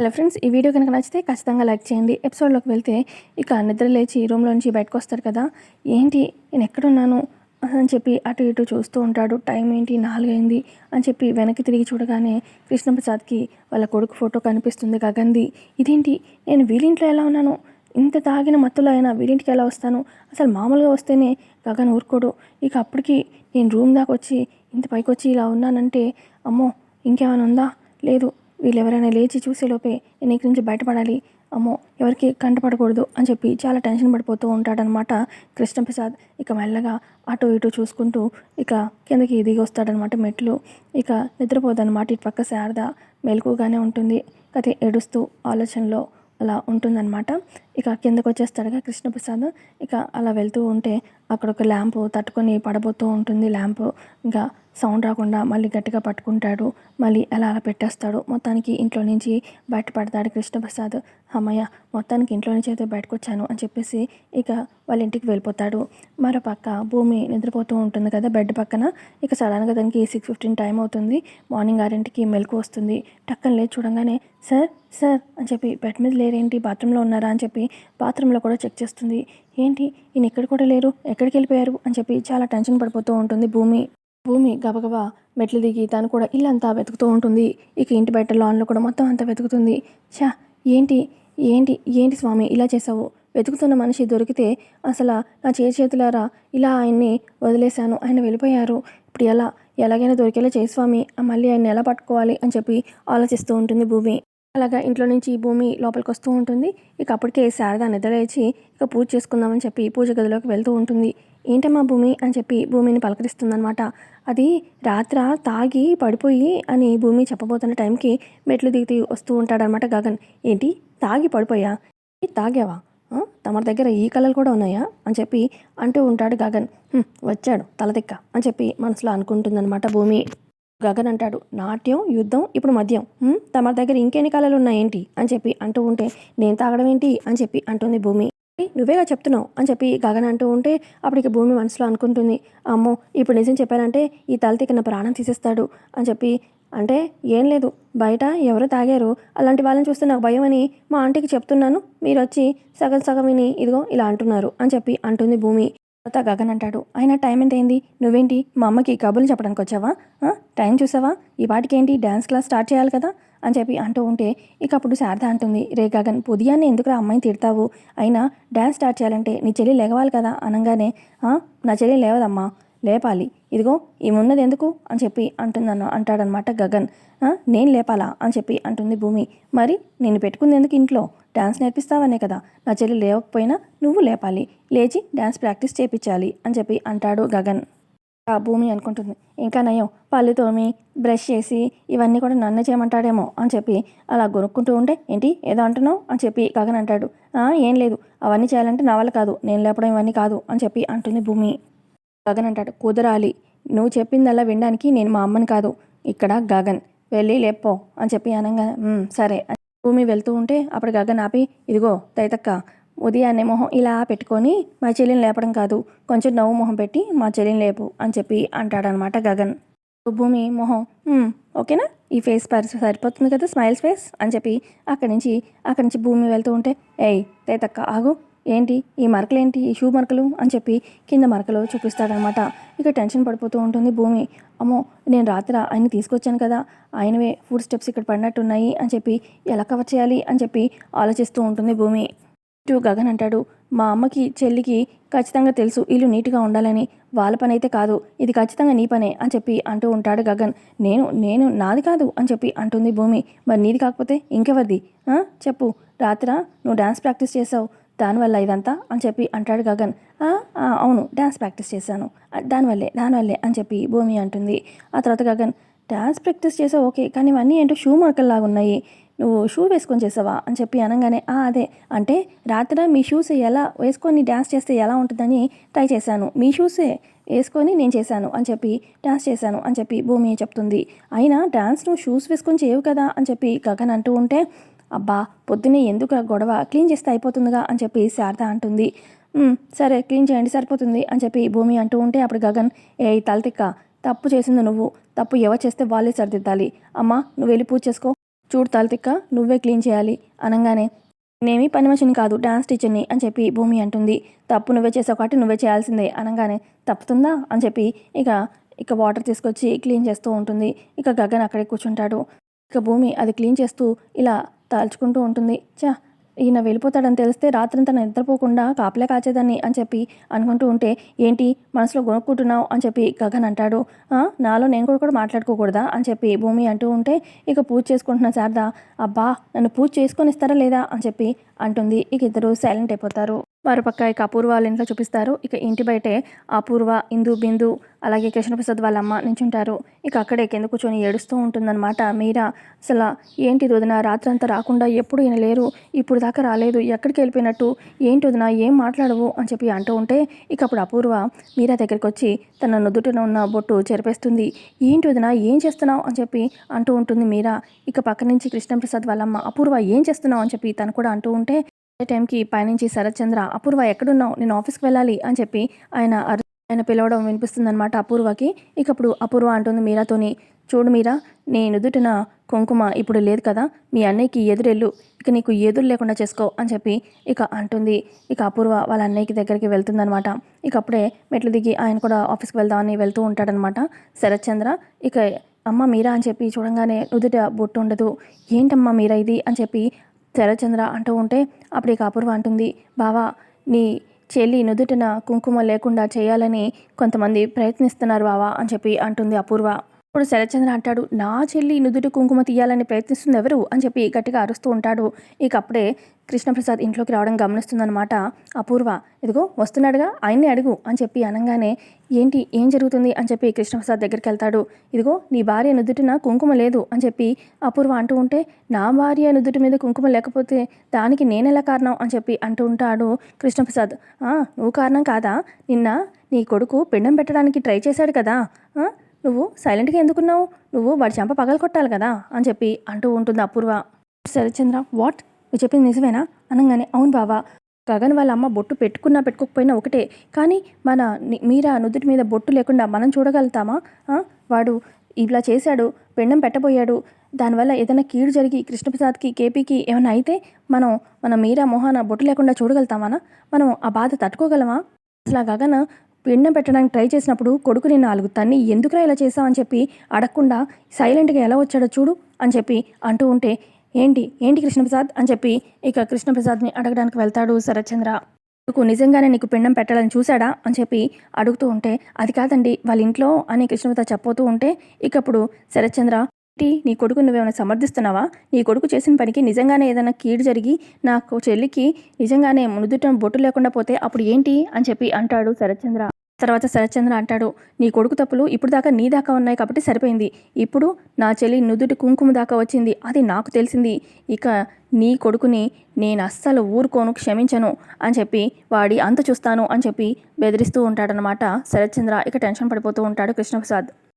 Hello friends ఈ video కనుక నచ్చితే ఖచ్చితంగా లైక్ చేయండి. ఎపిసోడ్లోకి వెళ్తే ఇక నిద్ర లేచి రూమ్లో నుంచి బయటకు వస్తారు కదా. ఏంటి? నేను ఎక్కడున్నాను? అని చెప్పి అటు ఇటు చూస్తూ ఉంటాడు. టైం ఏంటి? నాలుగైంది అని చెప్పి వెనక్కి తిరిగి చూడగానే కృష్ణప్రసాద్కి వాళ్ళ కొడుకు ఫోటో కనిపిస్తుంది గగన్ది. ఇదేంటి? నేను వీళ్ళింట్లో ఎలా ఉన్నాను? ఇంత తాగిన మత్తులో అయినా వీడింటికి ఎలా వస్తాను? అసలు మామూలుగా వస్తేనే గగన్ ఊరుకోడు. ఇక అప్పటికి నేను రూమ్ దాకా వచ్చి ఇంత పైకి వచ్చి ఇలా ఉన్నానంటే అమ్మో ఇంకేమైనా ఉందా? లేదు. వీళ్ళెవరైనా లేచి చూసేలోపే నేను ఇక్కడి నుంచి బయటపడాలి. అమ్మో ఎవరికి కంటపడకూడదు అని చెప్పి చాలా టెన్షన్ పడిపోతూ ఉంటాడనమాట కృష్ణప్రసాద్. ఇక మెల్లగా అటు ఇటు చూసుకుంటూ ఇక కిందకి దిగి వస్తాడనమాట మెట్లు. ఇక నిద్రపోదన్నమాట ఇటు పక్క శారద. మెలకుగానే ఉంటుంది. కథ ఏడుస్తూ ఆలోచనలో అలా ఉంటుందన్నమాట. ఇక కిందకు వచ్చేస్తాడుగా కృష్ణప్రసాద్. ఇక అలా వెళ్తూ ఉంటే అక్కడ ఒక ల్యాంపు తట్టుకొని పడబోతూ ఉంటుంది ల్యాంపు. ఇంకా సౌండ్ రాకుండా మళ్ళీ గట్టిగా పట్టుకుంటాడు. మళ్ళీ అలా అలా పెట్టేస్తాడు. మొత్తానికి ఇంట్లో నుంచి బయటపడతాడు కృష్ణప్రసాద్. అమ్మయ్య మొత్తానికి ఇంట్లో నుంచి అయితే బయటకు వచ్చాను అని చెప్పేసి ఇక వాళ్ళ ఇంటికి వెళ్ళిపోతాడు. మరో పక్క భూమి నిద్రపోతూ ఉంటుంది కదా బెడ్ పక్కన. ఇక సడన్గా దానికి సిక్స్ ఫిఫ్టీన్ టైం అవుతుంది. మార్నింగ్ ఆరింటికి మెలకు వస్తుంది. టక్కన లేచి చూడంగానే సార్ సార్ అని చెప్పి బెడ్ మీద లేరేంటి? బాత్రూంలో ఉన్నారా? అని చెప్పి బాత్రూంలో కూడా చెక్ చేస్తుంది. ఏంటి? ఈయన ఎక్కడ కూడా లేరు? ఎక్కడికి వెళ్ళిపోయారు? అని చెప్పి చాలా టెన్షన్ పడిపోతూ ఉంటుంది భూమి. భూమి గబగబా మెట్లు దిగి తను కూడా ఇల్లంతా వెతుకుతూ ఉంటుంది. ఇక ఇంటి బయట లాన్లో కూడా మొత్తం అంతా వెతుకుతుంది. ఛా ఏంటి ఏంటి ఏంటి స్వామి ఇలా చేసావు వెతుకుతున్న మనిషి దొరికితే అసలు నా చేతి చేతులారా? ఇలా ఆయన్ని వదిలేశాను ఆయన వెళ్ళిపోయారు. ఇప్పుడు ఎలా ఎలాగైనా దొరికేలా చేయి స్వామి మళ్ళీ ఆయన ఎలా పట్టుకోవాలి అని చెప్పి ఆలోచిస్తూ ఉంటుంది భూమి. అలాగా ఇంట్లో నుంచి భూమి లోపలికి వస్తూ ఉంటుంది. ఇక అప్పటికే శారద నిద్రలేచి ఇక పూజ చేసుకుందామని చెప్పి పూజ గదిలోకి వెళ్తూ ఉంటుంది. ఏంటమ్మా భూమి అని చెప్పి భూమిని పలకరిస్తుందనమాట అది రాత్ర తాగి పడిపోయి అని భూమి చెప్పబోతున్న టైంకి మెట్లు దిగి వస్తూ ఉంటాడనమాట గగన్. ఏంటి? తాగి పడిపోయా? తాగావా? తమ దగ్గర ఈ కళలు కూడా ఉన్నాయా? అని చెప్పి అంటూ ఉంటాడు గగన్. వచ్చాడు తలదిక్క అని చెప్పి మనసులో అనుకుంటుందన్నమాట భూమి. గగన్ అంటాడు నాట్యం యుద్ధం ఇప్పుడు మద్యం. తమ దగ్గర ఇంకెన్ని కళలు ఉన్నాయేంటి? అని చెప్పి అంటూ ఉంటే నేను తాగడం ఏంటి? అని చెప్పి అంటుంది భూమి. నువ్వేగా చెప్తున్నావు? అని చెప్పి గగన్ అంటూ ఉంటే అప్పటికి భూమి మనసులో అనుకుంటుంది అమ్మో ఇప్పుడు నిజం చెప్పానంటే ఈ తలతికి నా ప్రాణం తీసేస్తాడు అని చెప్పి అంటే ఏం లేదు బయట ఎవరు తాగారు? అలాంటి వాళ్ళని చూస్తే నాకు భయం అని మా ఆంటీకి చెప్తున్నాను మీరు వచ్చి సగం సగం విని ఇదిగో ఇలా అంటున్నారు అని చెప్పి అంటుంది భూమి. తర్వాత గగన్ అంటాడు అయినా టైం ఎంత అయింది నువ్వేంటి మా అమ్మకి కబుర్లు చెప్పడానికి వచ్చావా టైం చూసావా? ఈ వాటికి ఏంటి డ్యాన్స్ క్లాస్ స్టార్ట్ చేయాలి కదా? అని చెప్పి అంటూ ఉంటే ఇక అప్పుడు శారద అంటుంది రే గగన్ ఉదయాన్నే ఎందుకు అమ్మాయిని తిడతావు? అయినా డ్యాన్స్ స్టార్ట్ చేయాలంటే నీ చెల్లి లేవాలి కదా? అనగానే నా చెల్లి లేవదమ్మా లేపాలి. ఇదిగో ఈమెన్నది ఎందుకు? అని చెప్పి అంటుందన్న అంటాడనమాట గగన్. నేను లేపాలా? అని చెప్పి అంటుంది భూమి. మరి నేను పెట్టుకుంది ఎందుకు ఇంట్లో? డ్యాన్స్ నేర్పిస్తావనే కదా. నా చెల్లి లేవకపోయినా నువ్వు లేపాలి. లేచి డ్యాన్స్ ప్రాక్టీస్ చేయించాలి అని చెప్పి అంటాడు గగన్. ఆ భూమి అనుకుంటుంది. ఇంకా నయం పళ్ళు తోమి బ్రష్ చేసి ఇవన్నీ కూడా నన్ను చేయమంటాడేమో అని చెప్పి అలా గొనుక్కుంటూ ఉంటే ఏంటి? ఏదో అంటున్నావు? అని చెప్పి గగన్ అంటాడు. ఏం లేదు. అవన్నీ చేయాలంటే నా వల్ల కాదు. నేను లేపడం ఇవన్నీ కాదు. అని చెప్పి అంటుంది భూమి. గగన్ అంటాడు. కుదరాలి. నువ్వు చెప్పిందల్లా వినడానికి నేను మా అమ్మని కాదు. ఇక్కడ గగన్. వెళ్ళి లేపో. అని చెప్పి అనగా సరే. భూమి వెళ్తూ ఉంటే అప్పుడు గగన్ ఆపి ఇదిగో తైతక్క ఉదయాన్నే మొహం ఇలా పెట్టుకొని మా చెల్లిని లేపడం కాదు కొంచెం నవ్వు మొహం పెట్టి మా చెల్లిని లేపు అని చెప్పి అంటాడనమాట గగన్. భూమి మొహం ఓకేనా? ఈ ఫేస్ పరి సరిపోతుంది కదా స్మైల్స్ ఫేస్? అని చెప్పి అక్కడి నుంచి అక్కడి నుంచి భూమి వెళ్తూ ఉంటే ఏయ్ తేతక్క ఆగు. ఏంటి? ఈ మరకలు ఏంటి ఈ షూ మరకలు? అని చెప్పి కింద మరకలు చూపిస్తాడనమాట. ఇక టెన్షన్ పడిపోతూ ఉంటుంది భూమి. అమ్మో నేను రాత్రి ఆయన తీసుకొచ్చాను కదా. ఆయనవే ఫుడ్ స్టెప్స్ ఇక్కడ పడినట్టున్నాయి అని చెప్పి ఎలా కవర్ చేయాలి? అని చెప్పి ఆలోచిస్తూ ఉంటుంది భూమి. ఇటు గగన్ అంటాడు మా అమ్మకి చెల్లికి ఖచ్చితంగా తెలుసు ఇల్లు నీట్గా ఉండాలని. వాళ్ళ పని అయితే కాదు ఇది ఖచ్చితంగా నీ పనే అని చెప్పి అంటూ ఉంటాడు గగన్. నేను నేను నాది కాదు అని చెప్పి అంటుంది భూమి. మరి నీది కాకపోతే ఇంకెవరిది? చెప్పు. రాత్ర నువ్వు డ్యాన్స్ ప్రాక్టీస్ చేసావు దానివల్ల ఇదంతా? అని చెప్పి అంటాడు గగన్. అవును డ్యాన్స్ ప్రాక్టీస్ చేశాను. దానివల్లే దానివల్లే అని చెప్పి భూమి అంటుంది. ఆ తర్వాత గగన్ డ్యాన్స్ ప్రాక్టీస్ చేసావు ఓకే కానీ ఇవన్నీ ఏంటో షూ మార్కల్లాగా ఉన్నాయి నువ్వు షూ వేసుకొని చేసావా అని చెప్పి అనగానే "ఆ, అదే. అంటే రాత్రి మీ షూస్ ఎలా వేసుకొని డ్యాన్స్ చేస్తే ఎలా ఉంటుందని ట్రై చేశాను. మీ షూసే వేసుకొని నేను చేశాను అని చెప్పి డ్యాన్స్ చేశాను అని చెప్పి భూమి చెప్తుంది. అయినా డ్యాన్స్ నువ్వు షూస్ వేసుకొని చేయవు కదా అని చెప్పి గగన్ అంటూ ఉంటే అబ్బా పొద్దున్నే ఎందుకు గొడవ? క్లీన్ చేస్తే అయిపోతుందిగా అని చెప్పి శారద అంటుంది. సరే క్లీన్ చేయండి సరిపోతుంది అని చెప్పి భూమి అంటూ ఉంటే అప్పుడు గగన్ ఏ తలతిక్క తప్పు చేసింది నువ్వు. తప్పు ఎవరు చేస్తే వాళ్ళే సరిదిద్దాలి. అమ్మా నువ్వు వెళ్ళి పూజ చేసుకో. చూడు తాలితిక్క నువ్వే క్లీన్ చేయాలి. అనగానే నేనేమి పని మనిషిని కాదు డాన్స్ టీచర్ని అని చెప్పి భూమి అంటుంది. తప్పు నువ్వే చేసావు కాబట్టి నువ్వే చేయాల్సిందే. అనగానే తప్పుతుందా? అని చెప్పి ఇక ఇక వాటర్ తీసుకొచ్చి క్లీన్ చేస్తూ ఉంటుంది. ఇక గగన్ అక్కడే కూర్చుంటాడు. ఇక భూమి అది క్లీన్ చేస్తూ ఇలా తాల్చుకుంటూ ఉంటుంది. చా ఈయన వెళ్ళిపోతాడని తెలిస్తే రాత్రంతా నిద్రపోకుండా కాపలే కాచేదాన్ని అని చెప్పి అనుకుంటూ ఉంటే ఏంటి మనసులో కొనుక్కుంటున్నావు అని చెప్పి గగన్ అంటాడు. నాలో నేను కూడా కూడా మాట్లాడుకోకూడదా? అని చెప్పి భూమి అంటూ ఉంటే ఇక పూజ చేసుకుంటున్న శారదా. అబ్బా నన్ను పూజ చేసుకొని ఇస్తారా లేదా? అని చెప్పి అంటుంది. ఇక ఇద్దరు సైలెంట్ అయిపోతారు. మరోపక్క ఇక అపూర్వ వాళ్ళ ఇంట్లో చూపిస్తారు. ఇక ఇంటి బయటే అపూర్వ ఇందు బిందు అలాగే కృష్ణప్రసాద్ వాళ్ళ అమ్మ నించుంటారు. ఇక అక్కడే కింద కూర్చొని ఏడుస్తూ ఉంటుందన్నమాట. మీరా అసలు ఏంటి వదిన? రాత్రంతా రాకుండా ఎప్పుడు ఈయన లేరు? ఇప్పుడు దాకా రాలేదు. ఎక్కడికి వెళ్ళిపోయినట్టు? ఏంటి వదిన? ఏం మాట్లాడవు? అని చెప్పి అంటూ ఉంటే ఇక అప్పుడు అపూర్వ మీరా దగ్గరికి వచ్చి తన నుదుటిన ఉన్న బొట్టు చెరిపేస్తుంది. ఏంటి వదిన? ఏం చేస్తున్నావు? అని చెప్పి అంటూ ఉంటుంది మీరా. ఇక పక్క నుంచి కృష్ణప్రసాద్ వాళ్ళమ్మ అపూర్వ ఏం చేస్తున్నావు? అని చెప్పి తను కూడా అంటూ ఉంటే అదే టైంకి పైనుంచి శరత్చంద్ర అపూర్వ ఎక్కడున్నావు? నేను ఆఫీస్కి వెళ్ళాలి అని చెప్పి ఆయన అరు- ఆయన పిలవడం వినిపిస్తుందన్నమాట అపూర్వకి. ఇక అప్పుడు అపూర్వ అంటుంది మీరాతోని చూడు మీరా నేను ఎదుటిన కుంకుమ ఇప్పుడు లేదు కదా మీ అన్నయ్యకి ఎదురెళ్ళు ఇక నీకు ఎదురు లేకుండా చేసుకో అని చెప్పి ఇక అంటుంది. ఇక అపూర్వ వాళ్ళ అన్నయ్యకి దగ్గరికి వెళ్తుందనమాట ఇక అప్పుడే మెట్లు దిగి ఆయన కూడా ఆఫీస్కి వెళ్దామని వెళ్తూ ఉంటాడనమాట శరత్చంద్ర ఇక అమ్మ మీరా అని చెప్పి చూడంగానే నుదుట బొట్టు ఉండదు. ఏంటమ్మా మీరా ఇది? అని చెప్పి శరచంద్ర అంటూ ఉంటే అప్పుడు ఇక అపూర్వ అంటుంది బావా నీ చెల్లి నుదుటిన కుంకుమ లేకుండా చేయాలని కొంతమంది ప్రయత్నిస్తున్నారు బావా అని చెప్పి అంటుంది అపూర్వ. ఇప్పుడు శరత్చంద్ర అంటాడు నా చెల్లి నుదుటి కుంకుమ తీయాలని ప్రయత్నిస్తుంది ఎవరు? అని చెప్పి గట్టిగా అరుస్తూ ఉంటాడు. ఇక అప్పుడే కృష్ణప్రసాద్ ఇంట్లోకి రావడం గమనిస్తుందన్నమాట. అపూర్వ ఇదిగో వస్తున్నాడుగా ఆయన్ని అడుగు అని చెప్పి అనగానే ఏంటి ఏం జరుగుతుంది? అని చెప్పి కృష్ణప్రసాద్ దగ్గరికి వెళ్తాడు. ఇదిగో నీ భార్య నుదుటిన కుంకుమ లేదు అని చెప్పి అపూర్వ అంటూ ఉంటే నా భార్య నుదుటి మీద కుంకుమ లేకపోతే దానికి నేనెలా కారణం? అని చెప్పి అంటూ ఉంటాడు కృష్ణప్రసాద్. "ఆ, నువ్వు కారణం కాదా? నిన్న నీ కొడుకు పిండం పెట్టడానికి ట్రై చేశాడు కదా? నువ్వు సైలెంట్గా ఎందుకున్నావు? నువ్వు వాడి చెంప పగల కొట్టాలి కదా అని చెప్పి అంటూ ఉంటుంది అపూర్వ. శరత్చంద్ర వాట్ నువ్వు చెప్పింది నిజమేనా? అనగానే అవును బావా. గగన్ వాళ్ళ అమ్మ బొట్టు పెట్టుకున్నా పెట్టుకోకపోయినా ఒకటే. కానీ మన మీరా నుదుటి మీద బొట్టు లేకుండా మనం చూడగలుగుతామా? వాడు ఇలా చేశాడు పెండం పెట్టబోయాడు. దానివల్ల ఏదైనా కీడు జరిగి కృష్ణప్రసాద్కి కేపీకి ఏమైనా అయితే మనం మన మీరా మొహాన బొట్టు లేకుండా చూడగలుగుతామానా? మనం ఆ బాధ తట్టుకోగలమా? అసలు ఆ గగన్ పిండం పెట్టడానికి ట్రై చేసినప్పుడు కొడుకుని నాలుగు తన్ని ఎందుకురా ఇలా చేసావని చెప్పి అడగకుండా సైలెంట్గా ఎలా వచ్చాడో చూడు అని చెప్పి అంటూ ఉంటే ఏంటి? ఏంటి కృష్ణప్రసాద్? అని చెప్పి ఇక కృష్ణప్రసాద్ని అడగడానికి వెళ్తాడు శరత్చంద్ర. కొడుకు నిజంగానే నీకు పిండం పెట్టాలని చూశాడా? అని చెప్పి అడుగుతూ ఉంటే అది కాదండి వాళ్ళ ఇంట్లో అని కృష్ణప్రసాద్ చెప్పబోతూ ఉంటే ఇకప్పుడు శరత్చంద్ర ఏంటి నీ కొడుకు నువ్వేమైనా సమర్థిస్తున్నావా? నీ కొడుకు చేసిన పనికి నిజంగానే ఏదైనా కీడు జరిగి నాకు చెల్లికి నిజంగానే మునుదుట బొట్టు లేకుండా పోతే అప్పుడు ఏంటి అని చెప్పి అంటాడు శరత్చంద్ర. తర్వాత శరత్చంద్ర అంటాడు నీ కొడుకు తప్పులు ఇప్పుడు దాకా నీ దాకా ఉన్నాయి కాబట్టి సరిపోయింది. ఇప్పుడు నా చెల్లి నుదుటి కుంకుమ దాకా వచ్చింది. అది నాకు తెలిసింది. ఇక నీ కొడుకుని నేను అస్సలు ఊరుకోను క్షమించను అని చెప్పి వాడి అంత చూస్తాను అని చెప్పి బెదిరిస్తూ ఉంటాడనమాట శరత్చంద్ర. ఇక టెన్షన్ పడిపోతూ ఉంటాడు కృష్ణప్రసాద్.